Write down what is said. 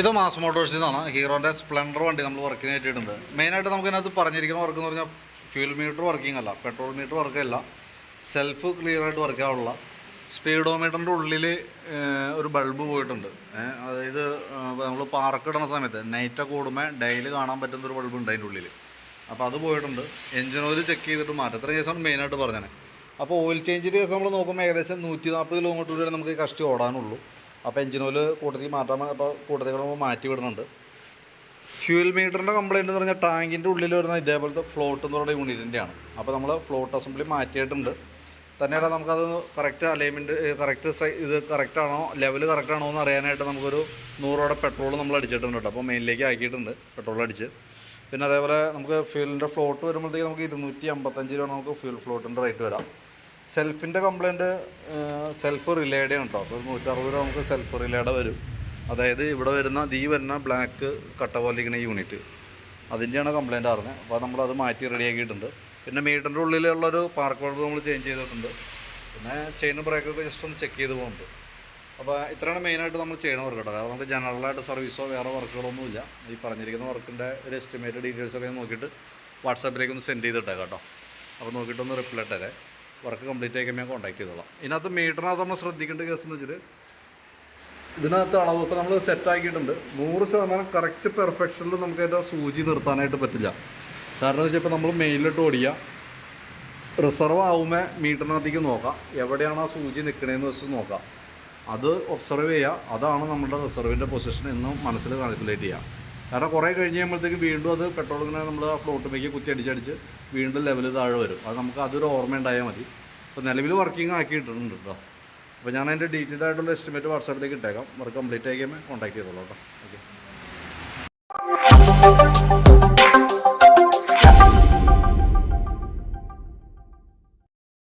ഇത് മാസ് മോട്ടോഴ്സിൽ നിന്നാണ് ഹീറോന്റെ സ്പ്ലെൻഡർ വണ്ടി നമ്മൾ വർക്കിന് കയറ്റിയിട്ടുണ്ട്. മെയിനായിട്ട് നമുക്ക് ഇതിനകത്ത് പറഞ്ഞിരിക്കുന്ന വർക്ക് എന്ന് പറഞ്ഞാൽ ഫ്യൂൽ മീറ്റർ വർക്കിംഗ് അല്ല പെട്രോൾ മീറ്റർ വർക്കല്ല സെൽഫ് ക്ലിയർ ആയിട്ട് വർക്ക് ആവുള്ള സ്പീഡോമീറ്ററിന്റെ ഉള്ളിൽ ഒരു ബൾബ് പോയിട്ടുണ്ട്. അതായത് നമ്മൾ പാർക്ക് ഇടുന്ന സമയത്ത് നൈറ്റൊക്കെ ഓടുമ്പോൾ ഡെയിലി കാണാൻ പറ്റുന്ന ഒരു ബൾബ് ഉണ്ട് അതിന്റെ ഉള്ളിൽ അപ്പോൾ അത് പോയിട്ടുണ്ട്. എഞ്ചിൻ ഓയിൽ ചെക്ക് ചെയ്തിട്ട് മാറ്റം. ഇത്രയും കേസാണ് മെയിനായിട്ട് പറഞ്ഞത്. അപ്പോൾ ഓയിൽ ചേഞ്ചിന്റെ കേസ് നമ്മൾ നോക്കുമ്പോൾ ഏകദേശം നൂറ്റി നാൽപ്പത് കിലോമീറ്റർ വരെ നമുക്ക് കഷ്ടി ഓടാനുള്ളൂ. അപ്പോൾ എഞ്ചിൻ ഓയിൽ കൂട്ടത്തിൽ മാറ്റാൻ അപ്പോൾ കൂട്ടത്തിൽ മാറ്റി വിടുന്നുണ്ട്. ഫ്യൂൽ മീറ്ററിന്റെ കംപ്ലയിന്റ് എന്ന് പറഞ്ഞാൽ ടാങ്കിന്റെ ഉള്ളിൽ വരുന്ന ഇതേപോലത്തെ ഫ്ലോട്ട് എന്ന് പറയുന്ന യൂണിറ്റിന്റെയാണ് അപ്പോൾ നമ്മൾ ഫ്ലോട്ട് അസംബ്ലി മാറ്റിയിട്ടുണ്ട്. തന്നെയല്ല നമുക്കത് കറക്റ്റ് അലൈൻമെന്റ് കറക്റ്റ് ഇത് കറക്റ്റാണോ ലെവൽ കറക്റ്റാണോ എന്ന് അറിയാനായിട്ട് നമുക്കൊരു നൂറോടെ പെട്രോൾ നമ്മൾ അടിച്ചിട്ടുണ്ട് കേട്ടോ. അപ്പോൾ മെയിനിലേക്ക് ആക്കിയിട്ടുണ്ട് പെട്രോൾ അടിച്ച്. പിന്നെ അതേപോലെ നമുക്ക് ഫ്യൂലിന്റെ ഫ്ലോട്ട് വരുമ്പോഴത്തേക്ക് നമുക്ക് ഇരുന്നൂറ്റി അമ്പത്തഞ്ച് രൂപ നമുക്ക് ഫ്യൂൽ ഫ്ലോട്ടിന്റെ റേറ്റ് വരാം. സെൽഫിന്റെ കംപ്ലൈന്റ് സെൽഫ് റിലേഡ് ആണ് കേട്ടോ അപ്പോൾ നൂറ്ററുപത് രൂപ നമുക്ക് സെൽഫ് റിലേഡ് വരും. അതായത് ഇവിടെ വരുന്ന ദീ വരുന്ന ബ്ലാക്ക് കട്ട പോലിരിക്കുന്ന യൂണിറ്റ് അതിന്റെയാണ് കംപ്ലയിന്റ് അറിഞ്ഞത് അപ്പോൾ നമ്മളത് മാറ്റി റെഡിയാക്കിയിട്ടുണ്ട് പിന്നെ മീറ്ററിന്റെ ഉള്ളിലുള്ളൊരു പാർക്ക് ബൾബ് നമ്മൾ ചേഞ്ച് ചെയ്തിട്ടുണ്ട്. പിന്നെ ചെയിൻ ബ്രേക്കൊക്കെ ജസ്റ്റ് ഒന്ന് ചെക്ക് ചെയ്ത് പോകുന്നുണ്ട് അപ്പോൾ ഇത്രയാണ് മെയിനായിട്ട് നമ്മൾ ചെയ്യണ വർക്ക് കേട്ടോ കാരണം നമുക്ക് ജനറലായിട്ട് സർവീസോ വേറെ വർക്കുകളൊന്നുമില്ല ഈ പറഞ്ഞിരിക്കുന്ന വർക്കിന്റെ ഒരു എസ്റ്റിമേറ്റ് ഡീറ്റെയിൽസൊക്കെ നോക്കിയിട്ട് വാട്സാപ്പിലേക്ക് ഒന്ന് സെൻഡ് ചെയ്തിട്ടേക്കാം കേട്ടോ അപ്പോൾ നോക്കിയിട്ടൊന്ന് റിപ്ലൈ ഇട്ടേരെ. വർക്ക് കംപ്ലീറ്റ് ആയി ഞാൻ കോൺടാക്ട് ചെയ്തോളാം. ഇതിനകത്ത് മീറ്ററിനകത്ത് നമ്മൾ ശ്രദ്ധിക്കേണ്ട കേസ് എന്ന് വെച്ചാൽ ഇതിനകത്ത് അളവ് ഇപ്പോൾ നമ്മൾ സെറ്റ് ആക്കിയിട്ടുണ്ട്. നൂറ് ശതമാനം കറക്റ്റ് പെർഫെക്ഷനിൽ നമുക്ക് അതിന്റെ സൂചി നിർത്താനായിട്ട് പറ്റില്ല. കാരണം എന്ന് വെച്ചാൽ ഇപ്പോൾ നമ്മൾ മെയിലിട്ട് ഓടിയ റിസർവ് ആവുമ്പോൾ മീറ്ററിനകത്തേക്ക് നോക്കാം. എവിടെയാണ് ആ സൂചി നിൽക്കണേന്ന് വെച്ച് നോക്കാം. അത് ഒബ്സർവ് ചെയ്യുക അതാണ് നമ്മുടെ റിസർവിന്റെ പൊസിഷൻ എന്ന് മനസ്സിൽ കാൽക്കുലേറ്റ് ചെയ്യുക കാരണം കുറേ കഴിഞ്ഞ് കഴിയുമ്പോഴത്തേക്ക് വീണ്ടും അത് പെട്രോൾ ഇങ്ങനെ നമ്മൾ ആ ഫ്ലോട്ടിലേക്ക് കുത്തി അടിച്ചടിച്ച് വീണ്ടും ലെവൽ താഴെ വരും. അത് നമുക്ക് അതൊരു ഓർമ്മ ഉണ്ടായാൽ മതി. അപ്പോൾ നിലവിൽ വർക്കിംഗ് ആക്കിയിട്ടുണ്ട് കേട്ടോ അപ്പോൾ ഞാൻ അതിന്റെ ഡീറ്റെയിൽ ആയിട്ടുള്ള എസ്റ്റിമേറ്റ് വാട്സാപ്പിലേക്ക് ഇട്ടേക്കാം. വർക്ക് കംപ്ലീറ്റ് ആക്കിയാൽ കോൺടാക്ട് ചെയ്തോളൂ കേട്ടോ ഓക്കെ